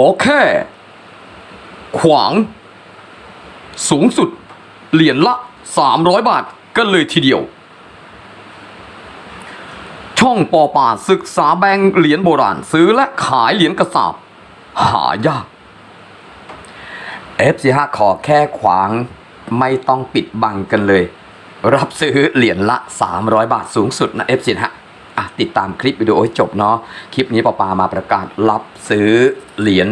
อแค่ ขวาง สูงสุด เหรียญละ 300 บาทกันเลยทีเดียว ช่องปอป่าศึกษาแบงค์เหรียญโบราณซื้อและขายเหรียญกระสาบ หายาก F45 ขอแค่ขวางไม่ต้องปิดบังกันเลย รับซื้อเหรียญละ 300 บาทสูงสุดนะ F45 ติดตามคลิปวิดีโอให้จบเนาะคลิปนี้ปอปามาประกาศรับซื้อเหรียญ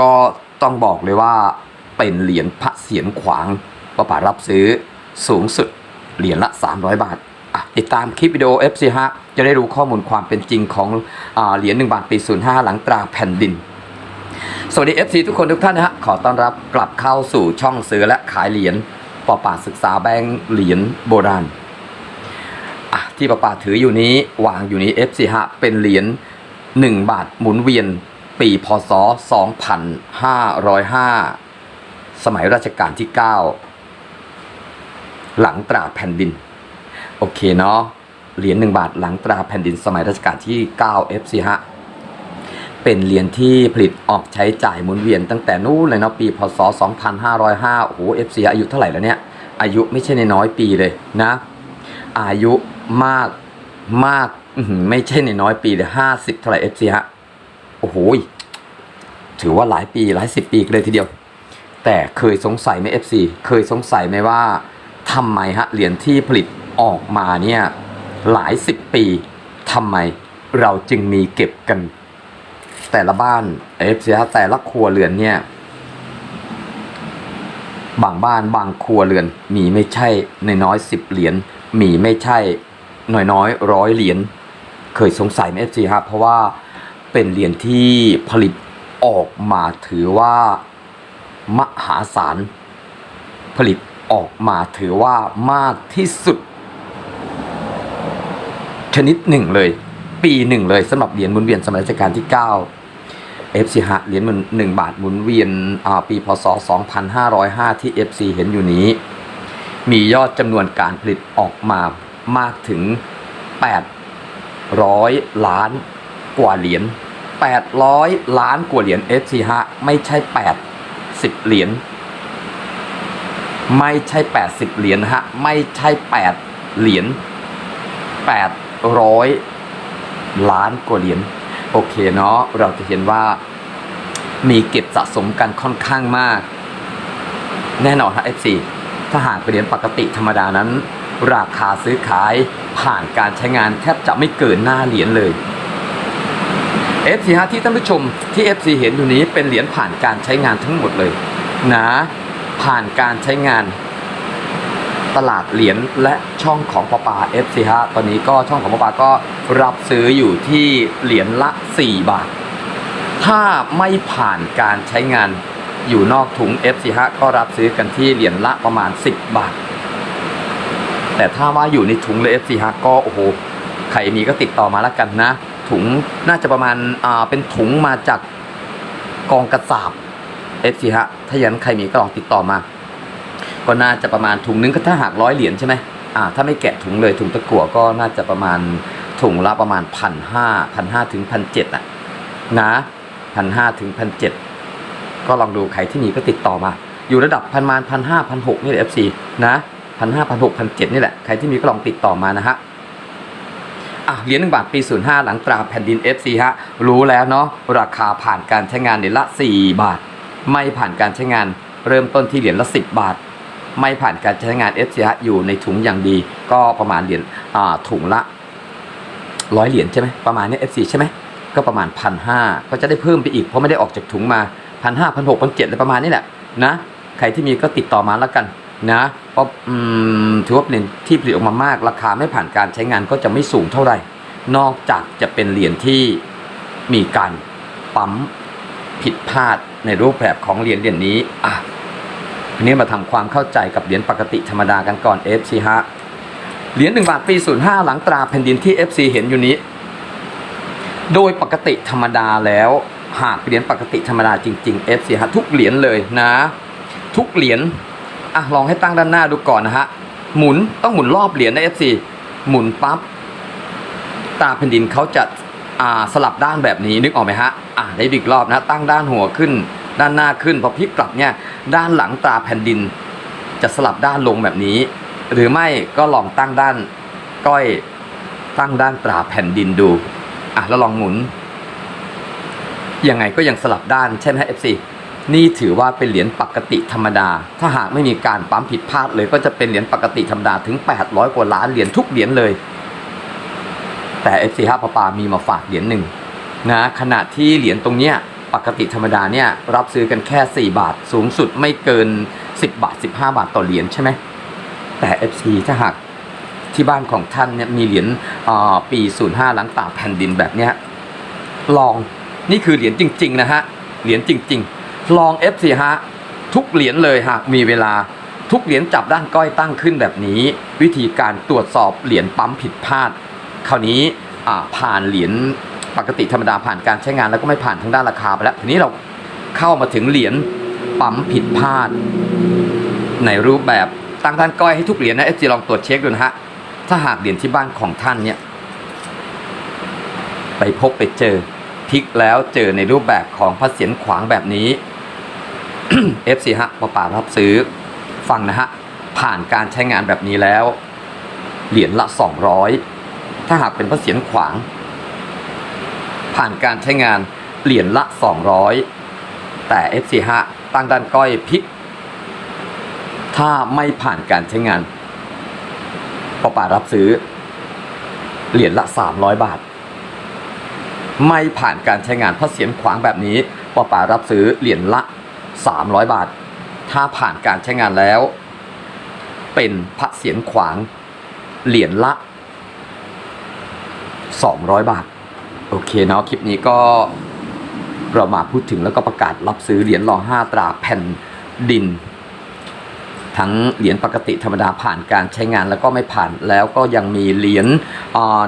ก็ต้องบอกเลยว่าเป็นเหรียญพระเศียรขวางปอปารับซื้อสูงสุดเหรียญละ 300 บาทอะติดตามคลิปวิดีโอ F45 จะได้รู้ข้อมูลความเป็นจริงของอเหรียญ1บาทปี 05 หลังตราแผ่นดิน สวัสดี FC ทุกคนทุกท่านนะฮะขอต้อนรับกลับเข้าสู่ช่องซื้อและขายเหรียญปอป่าศึกษาแบงค์เหรียญโบราณ ที่ปอป่าถืออยู่นี้วางอยู่นี้ FC ฮะเป็นเหรียญ1 บาทหมุนเวียน ปีพศ 2505 สมัยรัชกาลที่ 9 หลังตราแผ่นดิน โอเคเนาะเหรียญ1บาทหลังตราแผ่นดินสมัยรัชกาลที่ 9 FC ฮะเป็นเหรียญที่ผลิตออกใช้จ่ายหมุนเวียนตั้งแต่นู้นเลยเนาะปีพศ 2505 โอ้โห FC อายุเท่าไหร่แล้วเนี่ย อายุไม่ใช่ในน้อยปีเลยนะ อายุมากมากไม่ใช่ในน้อยปีเลย50เท่าไหร่ FC ฮะ โอ้โหถือว่าหลายปีหลายสิบปีเลยทีเดียว แต่เคยสงสัยไหม FC เคยสงสัยไหมว่าทำไมฮะเหรียญที่ผลิตออกมาเนี่ยหลายสิบปีทำไมเราจึงมีเก็บกัน แต่ละบ้านเอฟซีฮะแต่ละครัวเรือนเนี่ยบางบ้านบางครัวเรือนมีไม่ใช่ในน้อยสิบเหรียญ มีไม่ใช่น้อยน้อยร้อยเหรียญเคยสงสัยไหมเอฟซีครับเพราะว่าเป็นเหรียญที่ผลิตออกมาถือว่ามหาศาลผลิตออกมาถือว่ามากที่สุด ชนิดหนึ่งเลย ปีหนึ่งเลยสำหรับเหรียญหมุนเวียนสมัยรัชกาลที่ 9 FC ฮะเหรียญมันหนึ่งบาทหมุนเวียนอ่าปีพศ 2505 ที่ FC เห็นอยู่นี้ มียอดจำนวนการผลิตออกมามากถึง 800 ล้านกว่าเหรียญ 800 ล้านกว่าเหรียญ FC ฮะไม่ใช่ 80 เหรียญ ไม่ใช่ 80 เหรียญฮะ ไม่ใช่ 8 เหรียญ 800 ล้านกว่าเหรียญ โอเคเนาะ เราจะเห็นว่ามีเก็บสะสมกันค่อนข้างมาก แน่นอนฮะ FC ถ้าหากเป็นเหรียญปกติธรรมดานั้น ราคาซื้อขายผ่านการใช้งานแทบจะไม่เกินหน้าเหรียญเลย FC ฮะที่ท่านผู้ชมที่ FC เห็นอยู่นี้เป็นเหรียญผ่านการใช้งานทั้งหมดเลยนะผ่านการใช้งานตลาดเหรียญและช่องของปอปา FC ฮะตอนนี้ก็ช่องของปอปาก็รับซื้ออยู่ที่เหรียญละ 4 บาท ถ้าไม่ผ่านการใช้งาน อยู่นอกถุง FC ฮะก็รับซื้อกันที่เหรียญละประมาณ 10 บาท แต่ถ้าว่าอยู่ในถุงเลย FC ฮะก็โอ้โหใครมีก็ติดต่อมาแล้วกันนะ ถุงน่าจะประมาณอ่าเป็นถุงมาจากกองกระสาบ FC ฮะถ้าอย่างนั้นใครมีก็ลองติดต่อมา ก็น่าจะประมาณถุงนึงก็ถ้าหากร้อยเหรียญใช่ไหมอ่าถ้าไม่แกะถุงเลยถุงตะกั่วก็น่าจะประมาณถุงละประมาณพันห้าพันห้าถึงพันเจ็ดอะนะพันห้าถึงพันเจ็ด ก็ลองดูใครที่มีก็ติดต่อมา อยู่ระดับพันมานพันห้าพันหกนี่แหละ FC นะพันห้าพันหกพันเจ็ดนี่แหละใครที่มีก็ลองติดต่อมานะฮะอะเหรียญหนึ่งบาทปี 05 หลังตราแผ่นดิน FC ฮะ รู้แล้วเนาะราคาผ่านการใช้งานเหรียญละ 4 บาท ไม่ผ่านการใช้งานเริ่มต้นที่เหรียญละ 10 บาท ไม่ผ่านการใช้งาน FC ฮะอยู่ในถุงอย่างดี ก็ประมาณเหรียญอ่าถุงละร้อยเหรียญใช่ไหมประมาณนี้ FC ใช่ไหมก็ประมาณพันห้าก็จะได้เพิ่มไปอีกเพราะไม่ได้ออกจากถุงมา พันห้าพันหกพันเจ็ดอะไรประมาณนี้แหละนะใครที่มีก็ติดต่อมาแล้วกันนะเพราะถือว่าเป็นเหรียญที่ผลิตออกมามาก ราคาไม่ผ่านการใช้งานก็จะไม่สูงเท่าไหร่ นอกจากจะเป็นเหรียญที่มีการปั๊มผิดพลาดในรูปแบบของเหรียญเหรียญนี้อะทีนี้มาทำความเข้าใจกับเหรียญปกติธรรมดากันก่อน FC ฮะเหรียญหนึ่งบาทปี 05 หลังตราแผ่นดินที่ FC เห็นอยู่นี้ โดยปกติธรรมดาแล้ว หากเหรียญปกติธรรมดาจริงๆ FC ฮะทุกเหรียญเลยนะ ทุกเหรียญอะลองให้ตั้งด้านหน้าดูก่อนนะฮะหมุนต้องหมุนรอบเหรียญนะ FC หมุนปั๊บตาแผ่นดินเขาจะอ่าสลับด้านแบบนี้นึกออกไหมฮะอ่าได้อีกรอบนะตั้งด้านหัวขึ้น ด้านหน้าขึ้นพอพลิกกลับเนี่ยด้านหลังตาแผ่นดิน จะสลับด้านลงแบบนี้ หรือไม่ก็ลองตั้งด้านก้อยตั้งด้านตราแผ่นดินดูอะแล้วลองหมุน ยังไงก็ยังสลับด้านใช่ไหมฮะ FC นี่ถือว่าเป็นเหรียญปกติธรรมดา ถ้าหากไม่มีการปั๊มผิดพลาดเลยก็จะเป็นเหรียญปกติธรรมดาถึง 800 กว่าล้านเหรียญทุกเหรียญเลย แต่ FC 5ปปามีมาฝากเหรียญหนึ่งนะขณะที่เหรียญตรงเนี้ยปกติธรรมดาเนี่ยรับซื้อกันแค่ 4 บาท สูงสุดไม่เกิน 10 บาท 15 บาทต่อเหรียญใช่ไหมแต่ FC ถ้าหากที่บ้านของท่านเนี่ยมีเหรียญปี 05 หลังตาแผ่นดินแบบเนี้ยลอง นี่คือเหรียญจริง ๆ นะฮะ เหรียญจริง ๆ ลอง FC ฮะ ทุกเหรียญเลยหากมีเวลา ทุกเหรียญจับด้านก้อยตั้งขึ้นแบบนี้ วิธีการตรวจสอบเหรียญปั๊มผิดพลาด คราวนี้อ่าผ่านเหรียญปกติธรรมดาผ่านการใช้งานแล้วก็ไม่ผ่านทางด้านราคาไปแล้ว ทีนี้เราเข้ามาถึงเหรียญปั๊มผิดพลาด ในรูปแบบตั้งด้านก้อยให้ทุกเหรียญนะเอฟซีลองตรวจเช็คดูนะฮะ ถ้าหากเหรียญที่บ้านของท่านเนี่ย ไปพบไปเจอ พลิกแล้วเจอในรูปแบบของพระเศียรขวางแบบนี้ FC ฮะปอป่ารับซื้อฟังนะฮะ ผ่านการใช้งานแบบนี้แล้ว เหรียญละ 200 ถ้าหากเป็นพระเศียรขวาง ผ่านการใช้งานเหรียญละ 200 แต่ FC ฮะตั้งด้านก้อยพลิก ถ้าไม่ผ่านการใช้งานปอป่ารับซื้อเหรียญละ 300 บาท ไม่ผ่านการใช้งานเพราะเสียงขวางแบบนี้ปอป่ารับซื้อเหรียญละ 300 บาท ถ้าผ่านการใช้งานแล้ว เป็นพระเสียรขวางเหรียญละ 200 บาท โอเคเนาะคลิปนี้ก็เรามาพูดถึงแล้วก็ประกาศรับซื้อเหรียญรอห้าตราแผ่นดิน ทั้งเหรียญปกติธรรมดาผ่านการใช้งานแล้วก็ไม่ผ่านแล้วก็ยังมีเหรียญ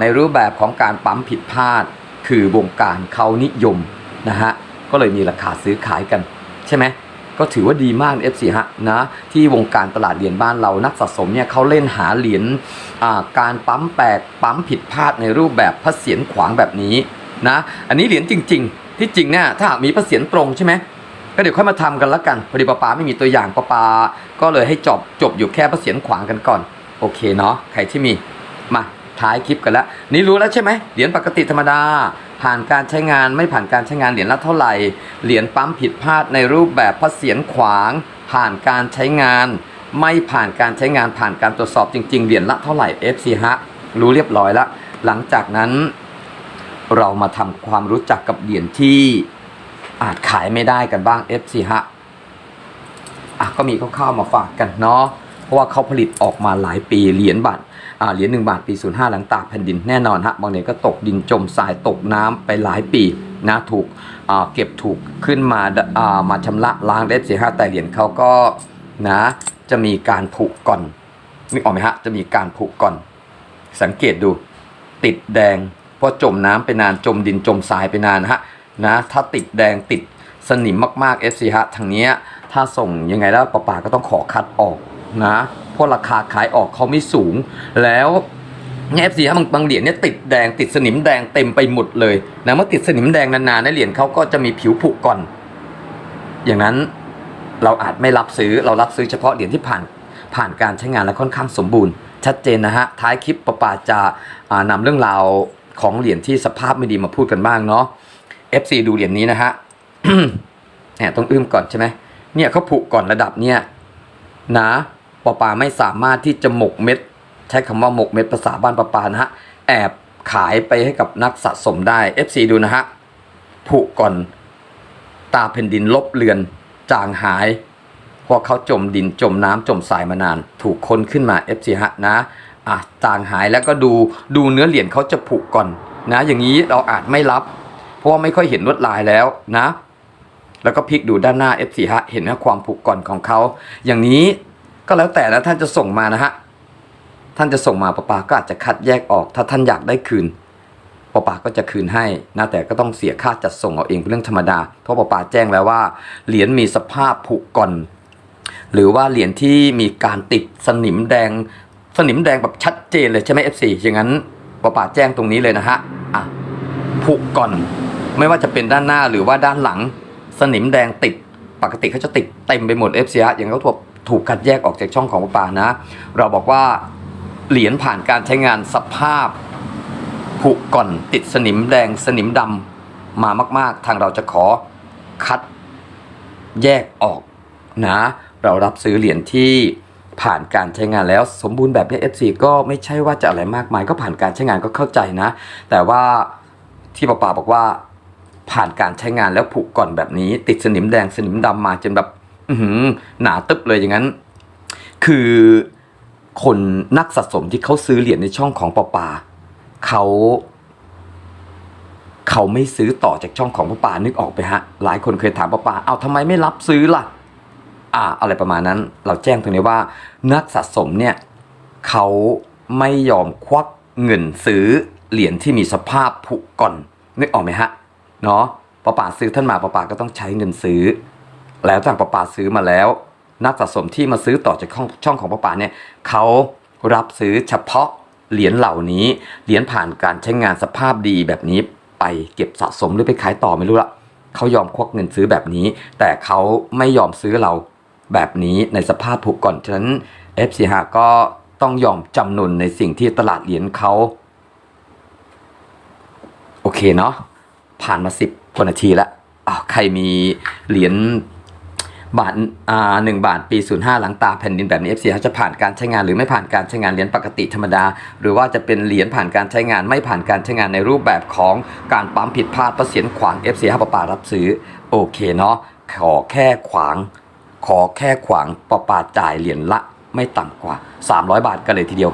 ในรูปแบบของการปั๊มผิดพลาด คือวงการเขานิยมนะฮะก็เลยมีราคาซื้อขายกัน ใช่ไหมก็ถือว่าดีมาก F4 ฮะนะที่วงการตลาดเหรียญบ้านเรานักสะสมเนี่ยเขาเล่นหาเหรียญการปั๊มแปลกปั๊มผิดพลาดในรูปแบบพระเศียรขวางแบบนี้นะอันนี้เหรียญจริง ๆ ที่จริงเนี่ยถ้าหากมีพระเศียรตรงใช่ไหมก็เดี๋ยวค่อยมาทำกันล้วกันพอดีปาปาไม่มีตัวอย่างปาปาก็เลยให้จบจบอยู่แค่พระเศียรขวางกันก่อน โอเคเนาะใครที่มีมา ท้ายคลิปกันแล้ว นี่รู้แล้วใช่ไหมเหรียญปกติธรรมดา ผ่านการใช้งานไม่ผ่านการใช้งานเหรียญละเท่าไหร่ เหรียญปั๊มผิดพลาดในรูปแบบพระเศียรขวาง ผ่านการใช้งาน ไม่ผ่านการใช้งานผ่านการตรวจสอบจริง ๆ เหรียญละเท่าไหร่ FC ฮะรู้เรียบร้อยแล้ว หลังจากนั้นเรามาทำความรู้จักกับเหรียญที่อาจขายไม่ได้กันบ้าง FC ฮะอะก็มีคร่าวๆมาฝากกันเนาะ ราะว่าเขาผลิตออกมาหลายปีเหรียญบาทอ่าเหรียญหนึ่งบาทปี 05 หลังตากแผ่นดินแน่นอนฮะบางเหรียญก็ตกดินจมทรายตกน้ำไปหลายปีนะถูกอ่าเก็บถูกขึ้นมาอ่ามาชำระล้าง FC ฮะแต่เหรียญเขาก็นะจะมีการผุก่อนนึกออกไหมฮะจะมีการผุก่อน สังเกตดูติดแดงเพราะจมน้ำไปนานจมดินจมทรายไปนานนะฮะนะถ้าติดแดงติดสนิมมากๆ FC ฮะทางเนี้ยถ้าส่งยังไงแล้วปะปาก็ต้องขอคัดออก นะเพราะราคาขายออกเขาไม่สูง แล้วเนี่ย FC ฮะบางบางเหรียญเนี่ยติดแดงติดสนิมแดงเต็มไปหมดเลยนะเมื่อติดสนิมแดงนานๆในะเหรียญเขาก็จะมีผิวผุก่อน อย่างนั้นเราอาจไม่รับซื้อเรารับซื้อเฉพาะเหรียญที่ผ่านผ่านการใช้งานและค่อนข้างสมบูรณ์ ชัดเจนนะฮะท้ายคลิปประปาจะานำเรื่องราวของเหรียญที่สภาพไม่ดีมาพูดกันบ้างเนาะ FC ดูเหรียญนี้นะฮะเนี่ยต้องอื้มก่อนใช่ไหมเนี่ยเขาผุก่อนระดับเนี่ยนะ ปอปาไม่สามารถที่จะหมกเม็ด ใช้คำว่าหมกเม็ดภาษาบ้านปอปานะฮะ แอบขายไปให้กับนักสะสมได้ FC ดูนะฮะผุก่อนตาแผ่นดินลบเลือน จางหายเพราะเขาจมดินจมน้ำจมทรายมานาน ถูกค้นขึ้นมา FC ฮะนะอะจางหายแล้วก็ดูดูเนื้อเหรียญเขาจะผุก่อนนะ อย่างนี้เราอาจไม่รับ เพราะว่าไม่ค่อยเห็นลวดลายแล้วนะ แล้วก็พลิกดูด้านหน้า F4 ฮะเห็นนะความผุก่อนของเขาอย่างนี้ ก็แล้วแต่นะท่านจะส่งมานะฮะท่านจะส่งมาปะปาก็อาจจะคัดแยกออก ถ้าท่านอยากได้คืนปะปาก็จะคืนให้นะแต่ก็ต้องเสียค่าจัดส่งเอาเองเป็นเรื่องธรรมดาเพราะปะปาแจ้งแล้วว่าเหรียญมีสภาพผุก่อน หรือว่าเหรียญที่มีการติดสนิมแดง สนิมแดงแบบชัดเจนเลยใช่ไหม F4 อย่างนั้นปะปาแจ้งตรงนี้เลยนะฮะอะผุก่อน ไม่ว่าจะเป็นด้านหน้าหรือว่าด้านหลัง สนิมแดงติดปกติเขาจะติดเต็มไปหมด FCR อย่างเขาถูก ถูกคัดแยกออกจากช่องของประปานะ เราบอกว่าเหรียญผ่านการใช้งานสภาพผุก่อนติดสนิมแดงสนิมดำมามาก ๆ ทางเราจะขอคัดแยกออกนะ เรารับซื้อเหรียญที่ผ่านการใช้งานแล้วสมบูรณ์แบบนี้ FC ก็ไม่ใช่ว่าจะอะไรมากมายก็ผ่านการใช้งานก็เข้าใจนะ แต่ว่าที่ป้าปาบอกว่าผ่านการใช้งานแล้วผุก่อนแบบนี้ ติดสนิมแดงสนิมดำมาจนแบบ หือหนาตึบเลยอย่างนั้น คือคนนักสะสมที่เขาซื้อเหรียญในช่องของปอปาเขาเขาไม่ซื้อต่อจากช่องของปอปานึกออกไปฮะ หลายคนเคยถามปอปาเอาทำไมไม่รับซื้อล่ะ อ่า อะไรประมาณนั้น เราแจ้งตรงนี้ว่า นักสะสมเนี่ยเขาไม่ยอมควักเงินซื้อเหรียญที่มีสภาพผุก่อนนึกออกไหมฮะเนาะปอปาซื้อท่านมาปอปาก็ต้องใช้เงินซื้อ แล้วทางประปาซื้อมาแล้ว นักสะสมที่มาซื้อต่อจากช่องของประปาเนี่ยเขารับซื้อเฉพาะเหรียญเหล่านี้เหรียญผ่านการใช้งานสภาพดีแบบนี้ไปเก็บสะสมหรือไปขายต่อไม่รู้ละเขายอมควักเงินซื้อแบบนี้ แต่เขาไม่ยอมซื้อเราแบบนี้ในสภาพผูกก่อนฉะนั้น f c 5ก็ต้องยอมจำนนในสิ่งที่ตลาดเหรียญเขาโอเคเนาะผ่านมาสิบกว่านาทีแล้วอ้าวใครมีเหรียญ บาทอ่าหนึ่งบาทปี 05 หลังตาแผ่นดินแบบนี้ FC เขาจะผ่านการใช้งานหรือไม่ผ่านการใช้งานเหรียญปกติธรรมดา หรือว่าจะเป็นเหรียญผ่านการใช้งานไม่ผ่านการใช้งานในรูปแบบของการปั๊มผิดพลาดประเสียนขวาง FC ห้าปะปารับซื้อโอเคเนาะขอแค่ขวาง ขอแค่ขวางปะปาจ่ายเหรียญละไม่ต่ำกว่า 300 บาทกันเลยทีเดียว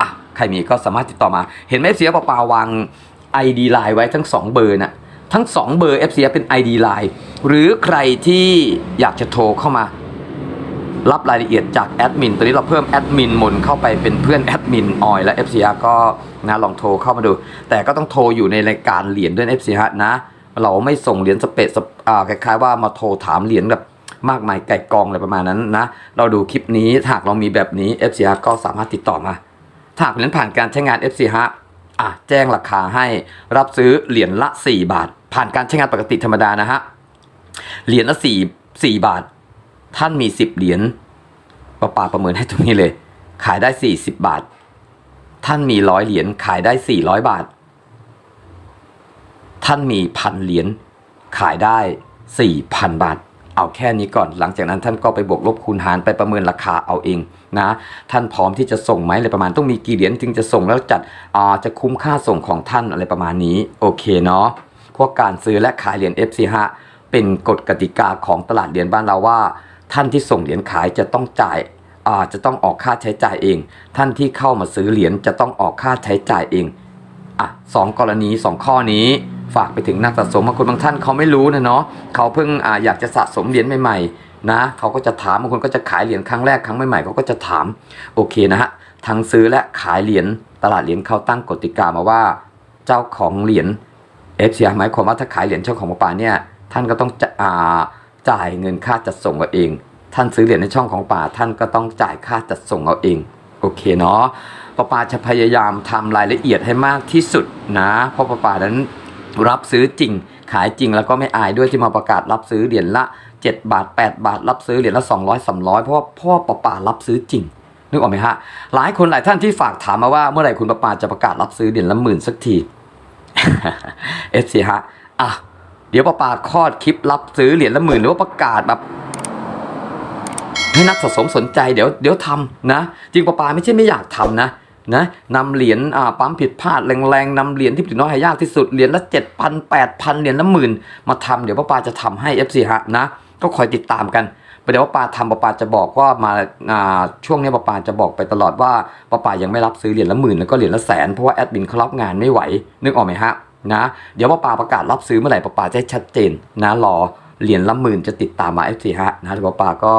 อะใครมีก็สามารถติดต่อมา เห็นไหม FC ปะปาวาง ID ไลน์ไว้ทั้ง 2 เบอร์น่ะ ทั้ง 2 เบอร์ FC เป็น ID ไลน์หรือใครที่อยากจะโทรเข้ามา รับรายละเอียดจากแอดมินตอนนี้เราเพิ่มแอดมินมนเข้าไปเป็นเพื่อนแอดมินออยและ FCR ก็นะลองโทรเข้ามาดู แต่ก็ต้องโทรอยู่ในรายการเหรียญด้วย FCR นะ เราไม่ส่งเหรียญสเปซคล้ายๆว่ามาโทรถามเหรียญแบบมากมายไก่กองอะไรประมาณนั้นนะ เราดูคลิปนี้หากเรามีแบบนี้ FCR ก็สามารถติดต่อมา ถ้าหากเหรียญผ่านการใช้งาน FCR อะแจ้งราคาให้รับซื้อเหรียญละ 4 บาท ผ่านการใช้งานปกติธรรมดานะฮะเหรียญละสี่สี่บาท ท่านมีสิบเหรียญป้าป่าประเมินให้ตรงนี้เลย ขายได้สี่สิบบาท ท่านมีร้อยเหรียญขายได้สี่ร้อยบาท ท่านมีพันเหรียญขายได้สี่พันบาท เอาแค่นี้ก่อน หลังจากนั้นท่านก็ไปบวกลบคูณหารไปประเมินราคาเอาเองนะท่านพร้อมที่จะส่งไหมอะไรประมาณต้องมีกี่เหรียญจึงจะส่งแล้วจัดอ่าจะคุ้มค่าส่งของท่านอะไรประมาณนี้โอเคเนาะพวกการซื้อและขายเหรียญ FC5 เป็นกฎกติกาของตลาดเหรียญบ้านเราว่า ท่านที่ส่งเหรียญขายจะต้องจ่ายอ่าจะต้องออกค่าใช้จ่ายเอง ท่านที่เข้ามาซื้อเหรียญจะต้องออกค่าใช้จ่ายเองอะสองกรณีสองข้อนี้ ฝากไปถึงนักสะสมบางคนบางท่านเขาไม่รู้นะเนาะเขาเพิ่งออยากจะสะสมเหรียญใหม่ๆนะเขาก็จะถามบางคนก็จะขายเหรียญครั้งแรกครั้งใหม่ๆเขาก็จะถามโอเคนะฮะทั้งซื้อและขายเหรียญตลาดเหรียญเขาตั้งกติกามาว่า เจ้าของเหรียญเอฟซีหมายความว่าถ้าขายเหรียญเช่าของปลาเนี่ยท่านก็ต้องจะอ่าจ่ายเงินค่าจัดส่งเอาเอง ท่านซื้อเหรียญในช่องของป่าท่านก็ต้องจ่ายค่าจัดส่งเอาเองโอเคเนาะปลาปาจะพยายามทำรายละเอียดให้มากที่สุดนะ เพราะปลาปานั้น รับซื้อจริง ขายจริงแล้วก็ไม่อายด้วยที่มาประกาศรับซื้อเหรียญละ 7 บาท 8 บาท รับซื้อเหรียญละ 200 300 เพราะว่าเพราะว่าปลาปารับซื้อจริงนึกออกไหมฮะหลายคนหลายท่านที่ฝากถามมาว่าเมื่อไหร่คุณปลาปาจะประกาศรับซื้อเหรียญละหมื่นสักทีเอฟซีฮะอะเดี๋ยวป้าปาคลอดคลิปรับซื้อเหรียญละหมื่นหรือว่าประกาศแบบให้นักสะสมสนใจเดี๋ยวเดี๋ยวทำนะจริงป้าปาไม่ใช่ไม่อยากทำนะ นะนำเหรียญปั๊มผิดพลาดแรงๆนำเหรียญที่ผลิตน้อยหายากที่สุดเหรียญละเจ็ดพันแปดพันเหรียญละหมื่นมาทำเดี๋ยวป้าปาจะทำให้ FC ฮะนะก็คอยติดตามกันเดี๋ยวป้าปาทำป้าปาจะบอกว่ามาาช่วงนี้ป้าปาจะบอกไปตลอดว่าป้าปายังไม่รับซื้อเหรียญละหมื่นแล้วก็เหรียญละแสนเพราะว่าแอดมินเขารับงานไม่ไหวนึกออกไหมฮะนะเดี๋ยวป้าปาประกาศรับซื้อเมื่อไหร่ป้าปาจะชัดเจนนะรอเหรียญละหมื่นจะติดตามมา FC ฮะนะเดี๋ยวป้าปาก็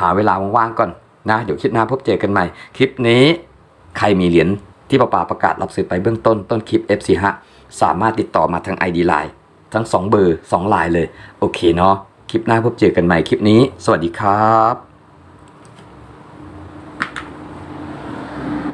หาเวลาว่างๆก่อนนะเดี๋ยวคลิปหน้าพบเจอกันใหม่คลิปนี้ ใครมีเหรียญที่ป้าปาประกาศรับซื้อไปเบื้องต้นต้นคลิป FC ฮะสามารถติดต่อมาทาง ID Line ทั้ง 2 เบอร์2ลายเลย โอเคเนาะคลิปหน้าพบเจอกันใหม่คลิปนี้ สวัสดีครับ